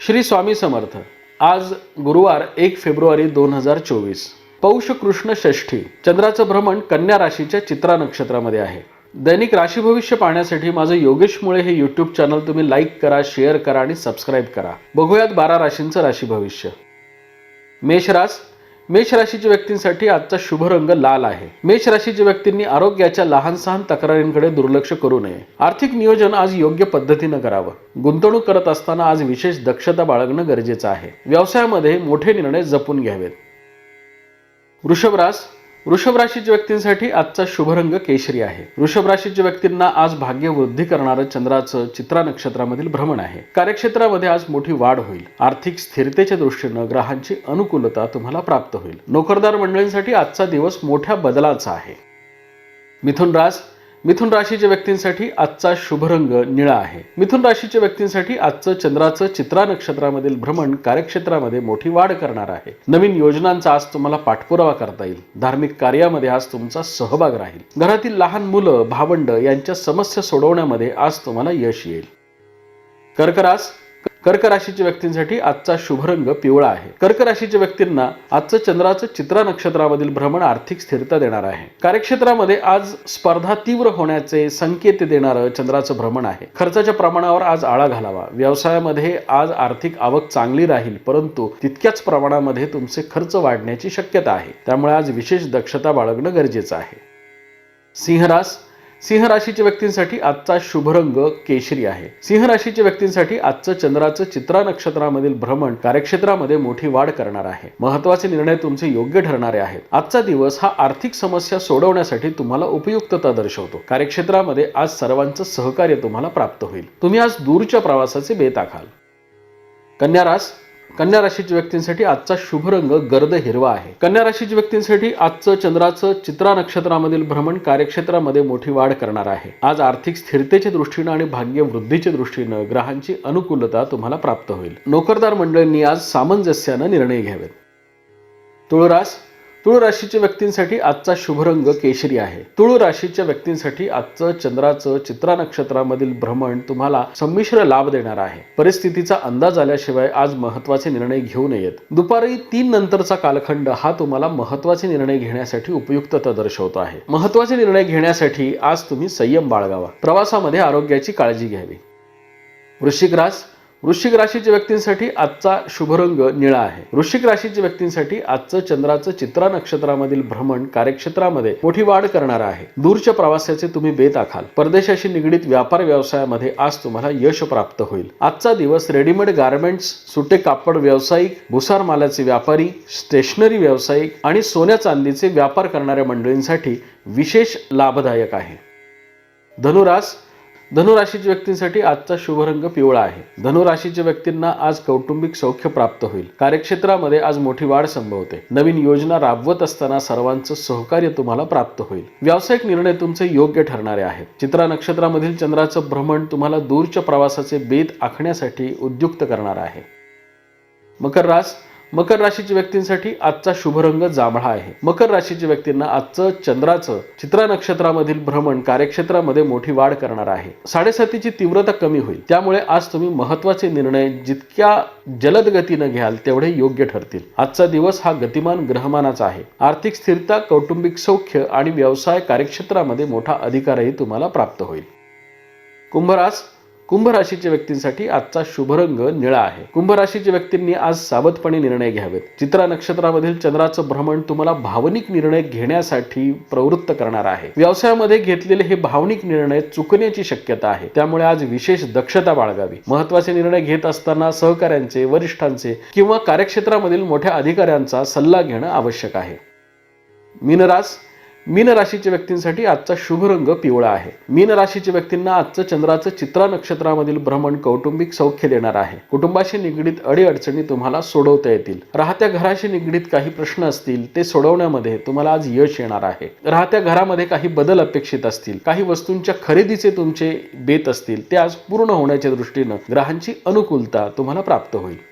श्री स्वामी समर्थ आज गुरुवार एक फेब्रुवारी दोन हजार चोवीस. पौष कृष्ण षष्ठी चंद्राचं भ्रमण कन्या राशीच्या चित्रा नक्षत्रामध्ये आहे. दैनिक राशी भविष्य पाहण्यासाठी माझं योगेश मुळे हे यूट्यूब चॅनल तुम्ही लाईक करा शेअर करा आणि सबस्क्राईब करा. बघूयात बारा राशींचं राशी भविष्य. मेषरास मेष राशीच्या व्यक्तींसाठी आजचा शुभ रंग लाल आहे. मेष राशीच्या व्यक्तींनी आरोग्याच्या लहान सहान तक्रारींकडे दुर्लक्ष करू नये. आर्थिक नियोजन आज योग्य पद्धतीनं करावं. गुंतवणूक करत असताना आज विशेष दक्षता बाळगणं गरजेचं आहे. व्यवसायामध्ये मोठे निर्णय जपून घ्यावेत. वृषभरास वृषभ राशीच्या व्यक्तींसाठी आजचा शुभरंग केशरी आहे. वृषभ राशीच्या व्यक्तींना आज भाग्य वृद्धी करणारं चंद्राचं चित्रा नक्षत्रामधील भ्रमण आहे. कार्यक्षेत्रामध्ये आज मोठी वाढ होईल. आर्थिक स्थिरतेच्या दृष्टीनं ग्रहांची अनुकूलता तुम्हाला प्राप्त होईल. नोकरदार मंडळींसाठी आजचा दिवस मोठ्या बदलाचा आहे. मिथुन रास मिथुन राशीच्या व्यक्तींसाठी आजचा शुभ रंग निळा आहे. मिथुन राशीच्या व्यक्तींसाठी आजचं चंद्राचं चित्रा नक्षत्रामधील भ्रमण कार्यक्षेत्रामध्ये मोठी वाढ करणार आहे. नवीन योजनांचा आज तुम्हाला पाठपुरावा करता येईल. धार्मिक कार्यामध्ये आज तुमचा सहभाग राहील. घरातील लहान मुलं भावंड यांच्या समस्या सोडवण्यामध्ये आज तुम्हाला यश येईल. कर्करास कर्क राशीच्या व्यक्तींसाठी आजचा शुभ रंग पिवळा आहे. कर्क राशीच्या व्यक्तींना आजचं चंद्राचं चित्रा नक्षत्रामधील भ्रमण आर्थिक स्थिरता देणार आहे. कार्यक्षेत्रामध्ये आज स्पर्धा तीव्र होण्याचे संकेत देणारं चंद्राचं भ्रमण आहे. खर्चाच्या प्रमाणावर आज आळा घालावा. व्यवसायामध्ये आज आर्थिक आवक चांगली राहील परंतु तितक्याच प्रमाणामध्ये तुमचे खर्च वाढण्याची शक्यता आहे. त्यामुळे आज विशेष दक्षता बाळगणं गरजेचं आहे. सिंहरास सिंह राशीच्या व्यक्तींसाठी आजचा शुभ रंग केशरी आहे. सिंह राशीच्या व्यक्तींसाठी आजचं चंद्राचं चित्रा नक्षत्रामधील भ्रमण कार्यक्षेत्रामध्ये मोठी वाढ करणार आहे. महत्त्वाचे निर्णय तुमचे योग्य ठरणारे आहेत. आजचा दिवस हा आर्थिक समस्या सोडवण्यासाठी तुम्हाला उपयुक्तता दर्शवतो. कार्यक्षेत्रामध्ये आज सर्वांचं सहकार्य तुम्हाला प्राप्त होईल. तुम्ही आज दूरच्या प्रवासाचे बेत आखाल. कन्या रास कन्या राशीच्या व्यक्तींसाठी आजचा शुभ रंग गर्द हिरवा आहे. कन्या राशीच्या व्यक्तींसाठी आजचं चंद्राचं चित्रा नक्षत्रामधील भ्रमण कार्यक्षेत्रामध्ये मोठी वाढ करणार आहे. आज आर्थिक स्थिरतेच्या दृष्टीनं आणि भाग्य वृद्धीच्या दृष्टीनं ग्रहांची अनुकूलता तुम्हाला प्राप्त होईल. नोकरदार मंडळींनी आज सामंजस्यानं निर्णय घ्यावेत. तुळरास तुळ राशीच्या व्यक्तींसाठी आजचा शुभ रंग केशरी आहे. तुळ राशीच्या व्यक्तींसाठी आजचं चंद्राचं चित्रा नक्षत्रामधील भ्रमण तुम्हाला संमिश्र लाभ देणार आहे. परिस्थितीचा अंदाज आल्याशिवाय आज महत्त्वाचे निर्णय घेऊ नयेत. दुपारी तीन नंतरचा कालखंड हा तुम्हाला महत्त्वाचे निर्णय घेण्यासाठी उपयुक्तता दर्शवतो आहे. महत्त्वाचे निर्णय घेण्यासाठी आज तुम्ही संयम बाळगावा. प्रवासामध्ये आरोग्याची काळजी घ्यावी. वृश्चिक रास वृश्चिक राशीच्या व्यक्तींसाठी आजचा शुभरंग निळा आहे. वृश्चिक राशीच्या व्यक्तींसाठी आजचं चंद्राचं चित्रा नक्षत्रामधील भ्रमण कार्यक्षेत्रामध्ये मोठी वाढ करणार आहे. दूरच्या प्रवासाचे तुम्ही बेत आखाल. परदेशाशी निगडीत व्यापार व्यवसायामध्ये आज तुम्हाला यश प्राप्त होईल. आजचा दिवस रेडीमेड गार्मेंट्स सुटे कापड व्यावसायिक भुसार मालाचे व्यापारी स्टेशनरी व्यावसायिक आणि सोन्या चांदीचे व्यापार करणाऱ्या मंडळींसाठी विशेष लाभदायक आहे. धनुरास धनुराशीच्या व्यक्तींसाठी आजचा शुभ रंग पिवळा आहे. धनुराशीच्या व्यक्तींना आज कौटुंबिक सौख्य प्राप्त होईल. कार्यक्षेत्रामध्ये आज मोठी वाढ संभवते. नवीन योजना राबवत असताना सर्वांचं सहकार्य तुम्हाला प्राप्त होईल. व्यावसायिक निर्णय तुमचे योग्य ठरणारे आहेत. चित्रा नक्षत्रामधील चंद्राचं भ्रमण तुम्हाला दूरच्या प्रवासाचे बेत आखण्यासाठी उद्युक्त करणार आहे. मकर रास मकर राशीच्या व्यक्तींसाठी आजचा शुभ रंग जांभळा आहे. मकर राशीच्या व्यक्तींना आजचं चंद्राचं चित्रा नक्षत्रामधील भ्रमण कार्यक्षेत्रामध्ये मोठी वाढ करणार आहे. साडेसातीची तीव्रता कमी होईल. त्यामुळे आज तुम्ही महत्त्वाचे निर्णय जितक्या जलद गतीनं घ्याल तेवढे योग्य ठरतील. आजचा दिवस हा गतिमान ग्रहमानाचा आहे. आर्थिक स्थिरता कौटुंबिक सौख्य आणि व्यवसाय कार्यक्षेत्रामध्ये मोठा अधिकारही तुम्हाला प्राप्त होईल. कुंभरास कुंभ राशीच्या व्यक्तींसाठी आजचा शुभ रंग निळा आहे. कुंभ राशीच्या व्यक्तींनी आज सावधपणे निर्णय घ्यावेत. चित्रा नक्षत्रामधील चंद्राचं भ्रमण तुम्हाला भावनिक निर्णय घेण्यासाठी प्रवृत्त करणार आहे. व्यवसायामध्ये घेतलेले हे भावनिक निर्णय चुकण्याची शक्यता आहे. त्यामुळे आज विशेष दक्षता बाळगावी. महत्त्वाचे निर्णय घेत असताना सहकाऱ्यांचे वरिष्ठांचे किंवा कार्यक्षेत्रामधील मोठ्या अधिकाऱ्यांचा सल्ला घेणं आवश्यक आहे. मीनरास मीन राशीच्या व्यक्तींसाठी आजचा शुभ रंग पिवळा आहे. मीन राशीच्या व्यक्तींना आजचं चंद्राचं चित्रा नक्षत्रामधील भ्रमण कौटुंबिक सौख्य देणार आहे. कुटुंबाशी निगडीत अडीअडचणी तुम्हाला सोडवता येतील. राहत्या घराशी निगडीत काही प्रश्न असतील ते सोडवण्यामध्ये तुम्हाला आज यश येणार आहे. राहत्या घरामध्ये काही बदल अपेक्षित असतील काही वस्तूंच्या खरेदीचे तुमचे बेत असतील ते आज पूर्ण होण्याच्या दृष्टीनं ग्रहांची अनुकूलता तुम्हाला प्राप्त होईल.